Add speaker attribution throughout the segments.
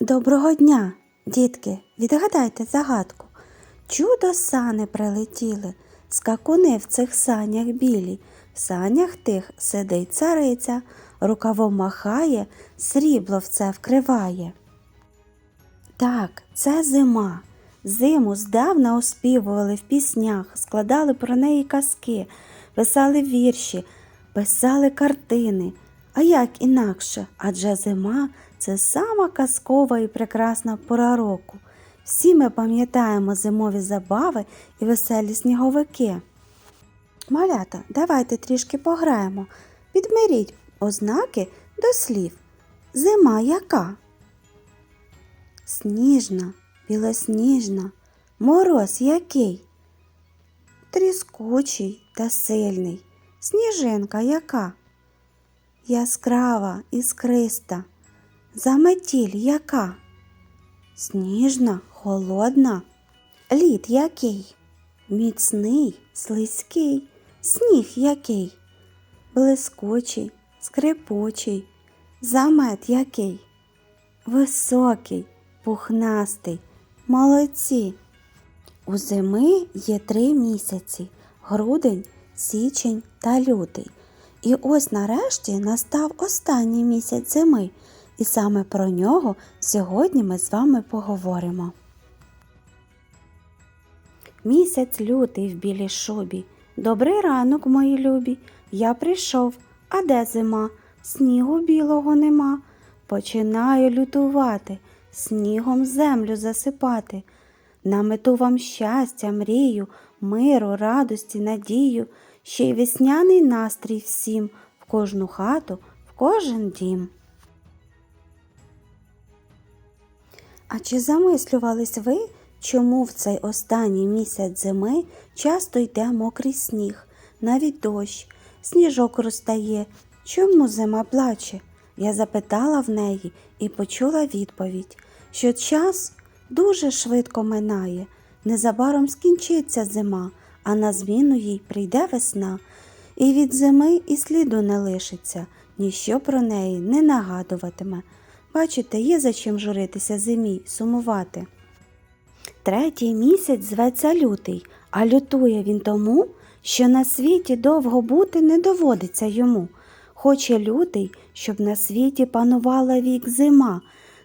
Speaker 1: Доброго дня, дітки, відгадайте загадку. Чудо сани прилетіли, скакуни в цих санях білі, в санях тих сидить цариця, рукавом махає, срібло в це вкриває. Так, це зима. Зиму здавна оспівували в піснях, складали про неї казки, писали вірші, писали картини. А як інакше? Адже зима це сама казкова і прекрасна пора року. Всі ми пам'ятаємо зимові забави і веселі сніговики. Малята, давайте трішки пограємо. Підмеріть ознаки до слів. Зима яка? Сніжна, білосніжна, мороз який? Тріскучий та сильний. Сніжинка яка? Яскрава, іскриста. Заметіль яка? Сніжна, холодна. Лід який? Міцний, слизький, сніг який? Блискучий, скрипучий, замет який? Високий, пухнастий, молодці. У зими є три місяці грудень, січень та лютий. І ось нарешті настав останній місяць зими, і саме про нього сьогодні ми з вами поговоримо. Місяць лютий в білій шубі. Добрий ранок, мої любі. Я прийшов, а де зима? Снігу білого нема. Починаю лютувати, снігом землю засипати. Намету вам щастя, мрію, миру, радості, надію, ще й весняний настрій всім, в кожну хату, в кожен дім. А чи замислювались ви, чому в цей останній місяць зими часто йде мокрий сніг, навіть дощ, сніжок розтає? Чому зима плаче? Я запитала в неї і почула відповідь, що час дуже швидко минає, незабаром скінчиться зима, а на зміну їй прийде весна, і від зими і сліду не лишиться, ніщо про неї не нагадуватиме. Бачите, є за чим журитися зимі, сумувати. Третій місяць зветься лютий, а лютує він тому, що на світі довго бути не доводиться йому. Хоче лютий, щоб на світі панувала вік зима,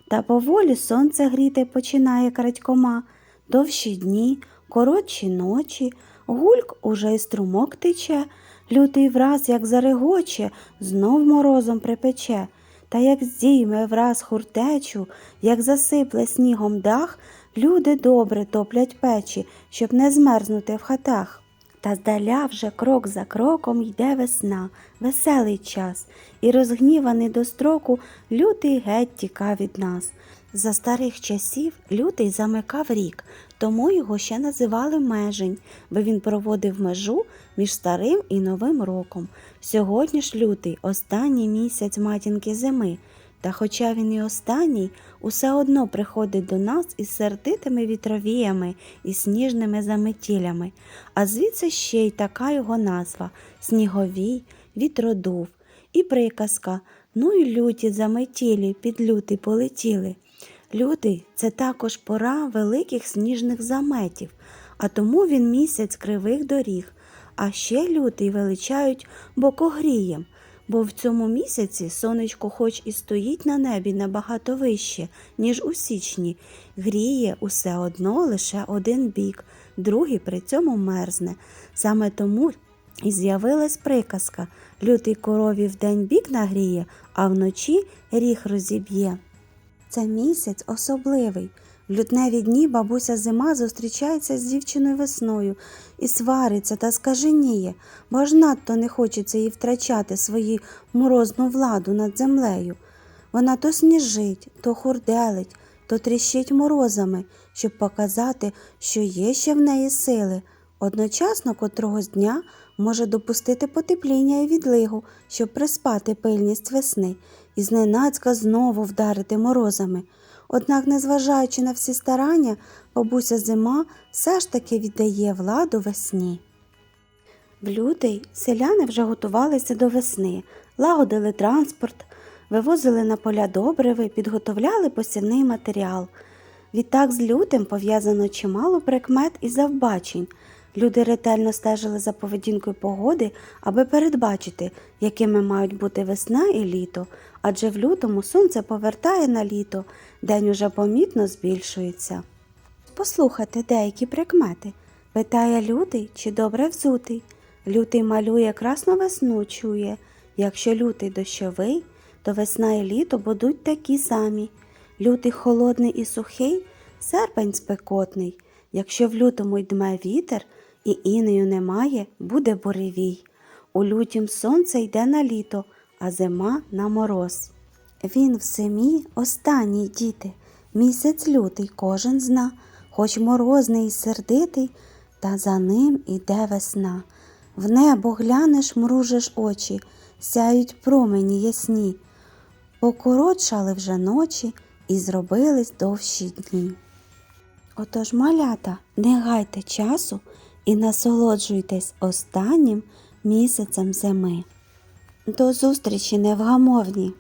Speaker 1: та поволі сонце гріти починає крадькома, довші дні, коротші ночі, гульк уже й струмок тече, лютий враз, як зарегоче, знов морозом припече, та як здійме враз хуртечу, як засипле снігом дах, люди добре топлять печі, щоб не змерзнути в хатах. Та здаля вже крок за кроком йде весна, веселий час, і розгніваний до строку лютий геть тікав від нас. За старих часів лютий замикав рік, тому його ще називали межень, бо він проводив межу між старим і новим роком. Сьогодні ж лютий останній місяць матінки зими. Та хоча він і останній, усе одно приходить до нас із сердитими вітровіями і сніжними заметілями, а звідси ще й така його назва сніговій, вітродув і приказка Ну й люті заметілі під лютий полетіли. Лютий це також пора великих сніжних заметів, а тому він місяць кривих доріг, а ще лютий величають бокогрієм бо в цьому місяці сонечко хоч і стоїть на небі набагато вище, ніж у січні, гріє усе одно лише один бік, другий при цьому мерзне. Саме тому і з'явилась приказка лютий корові вдень бік нагріє, а вночі ріг розіб'є. Це місяць особливий. В лютневі дні бабуся зима зустрічається з дівчиною весною і свариться та скаженіє, бо ж надто не хочеться їй втрачати свою морозну владу над землею. Вона то сніжить, то хурделить, то тріщить морозами, щоб показати, що є ще в неї сили. Одночасно котрогось дня може допустити потепління і відлигу, щоб приспати пильність весни, і зненацька знову вдарити морозами. Однак, незважаючи на всі старання, бабуся зима все ж таки віддає владу весні. В лютий селяни вже готувалися до весни, лагодили транспорт, вивозили на поля добриви, підготовляли посівний матеріал. Відтак з лютим пов'язано чимало прикмет і завбачень. Люди ретельно стежили за поведінкою погоди, аби передбачити, якими мають бути весна і літо, адже в лютому сонце повертає на літо, день уже помітно збільшується. Послухайте деякі прикмети. Питає лютий, чи добре взутий. Лютий малює красну весну чує. Якщо лютий дощовий, то весна і літо будуть такі самі. Лютий холодний і сухий, серпень спекотний. Якщо в лютому й дме вітер, і інею немає, буде буревій. У лютім сонце йде на літо, а зима на мороз. Він в зимі останній діти, місяць лютий кожен зна, хоч морозний і сердитий, та за ним іде весна. В небо глянеш, мружиш очі, сяють промені ясні. Покоротшали вже ночі і зробились довші дні. Отож, малята, не гайте часу і насолоджуйтесь останнім місяцем зими. До зустрічі невгамовні!